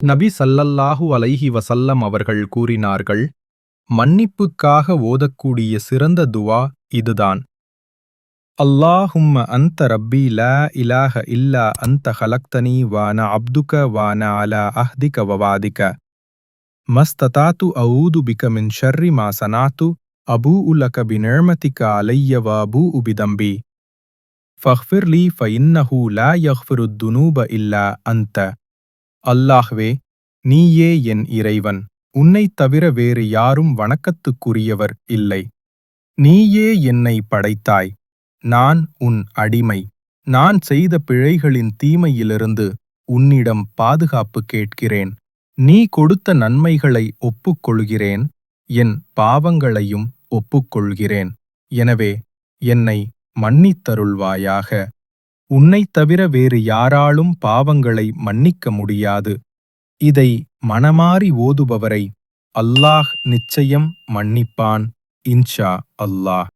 நபி சல்லல்லாஹு அலைஹி வசல்லம் அவர்கள் கூறினார்கள் மன்னிப்புக்காக ஓதக்கூடிய சிறந்த துவா இதுதான். அல்லாஹும்ம அந்த ரப்பி ல இலாஹ இல்லா அந்த ஹலக்தனி வான அப்துக வான அலா அஹ்திக வவாதிக. மஸ்ததாத்து அவுது பிக மின் ஷர்ரி மா சனாத்து அபூ உலக பினிழ்மதிக அலைய வபூ உபிதம்பி ஃபஹ்ஃபிர் லீ லா யஃபிருத் துனூப இல்லா அந்த அல்லாஹ்வே நீயே என் இறைவன். உன்னைத் தவிர வேறு யாரும் வணக்கத்துக்குரியவர் இல்லை. நீயே என்னை படைத்தாய். நான் உன் அடிமை. நான் செய்த பிழைகளின் தீமையிலிருந்து உன்னிடம் பாதுகாப்பு கேட்கிறேன். நீ கொடுத்த நன்மைகளை ஒப்புக்கொள்கிறேன். என் பாவங்களையும் ஒப்புக்கொள்கிறேன். எனவே என்னை மன்னித்தருள்வாயாக. உன்னைத் தவிர வேறு யாராலும் பாவங்களை மன்னிக்க முடியாது. இதை மனமாறி ஓதுபவரை அல்லாஹ் நிச்சயம் மன்னிப்பான் இன்ஷா அல்லாஹ்.